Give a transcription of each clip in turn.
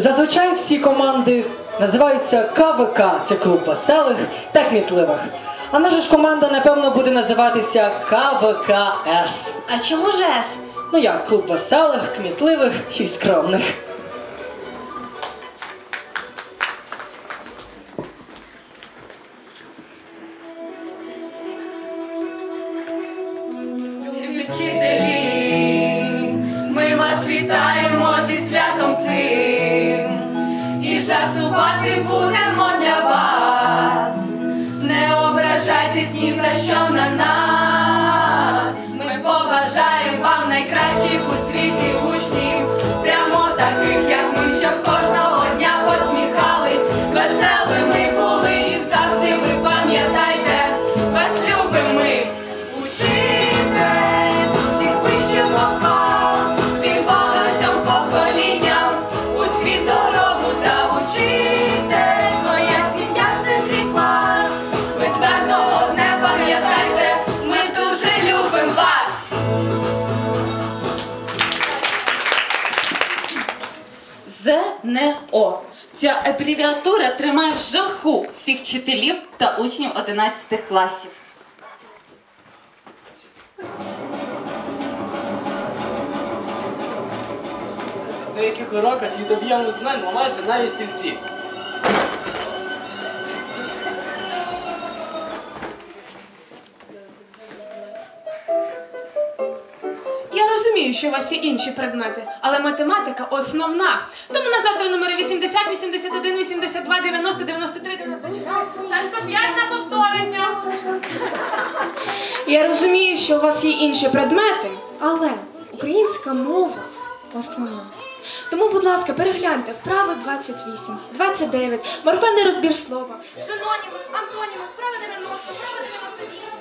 Зазвичай всі команди називаються КВК, це клуб веселих та кмітливих. А наша ж команда, напевно, буде називатися КВКС. А чому ж С? Ну як клуб веселих, кмітливих і скромних. Жартувати будемо для вас. Не ображайтесь ні за що на нас. Ця абревіатура тримає в жаху всіх вчителів та учнів 11 класів. На деяких уроках від об'ємних знань ламаються навіть стільці. Розумію, що у вас є інші предмети, але математика основна. Тому на завтра номери 80, 81, 82, 90, 93, 94 та 105 на повторення. Я розумію, що у вас є інші предмети, але українська мова основна. Тому, будь ласка, перегляньте вправи 28, 29, морфемний розбір слова, синоніми, антоніми, вправи 90, вправи 98.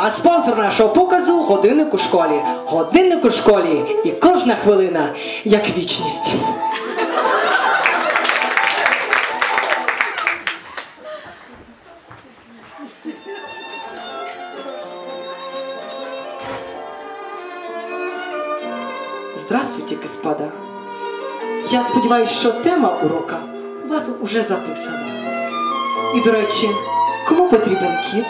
А спонсор нашого показу годинник у школі. Годинник у школі. І кожна хвилина як вічність. Здравствуйте, господа. Я сподіваюся, що тема урока у вас уже записана. І, до речі, кому потрібен кіт?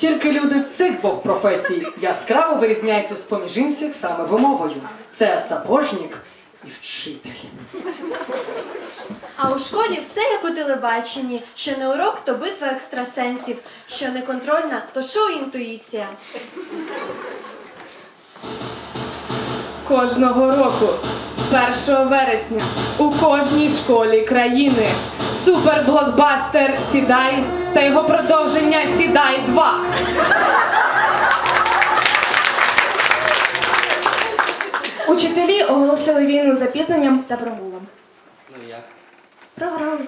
Тільки люди цих двох професій яскраво вирізняються з поміж інших саме вимовою. Це сапожник і вчитель. А у школі все як у телебаченні. Що не урок, то битва екстрасенсів. Що не контрольна, то шоу інтуїція. Кожного року з 1 вересня у кожній школі країни суперблокбастер Сідай та його продовження Сідай 2. Учителі оголосили війну запізненням та прогулом. Ну як? Програли.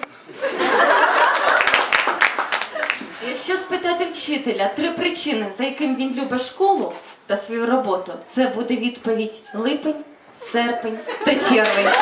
Якщо спитати вчителя три причини, за яким він любить школу та свою роботу, це буде відповідь липень, серпень та червень.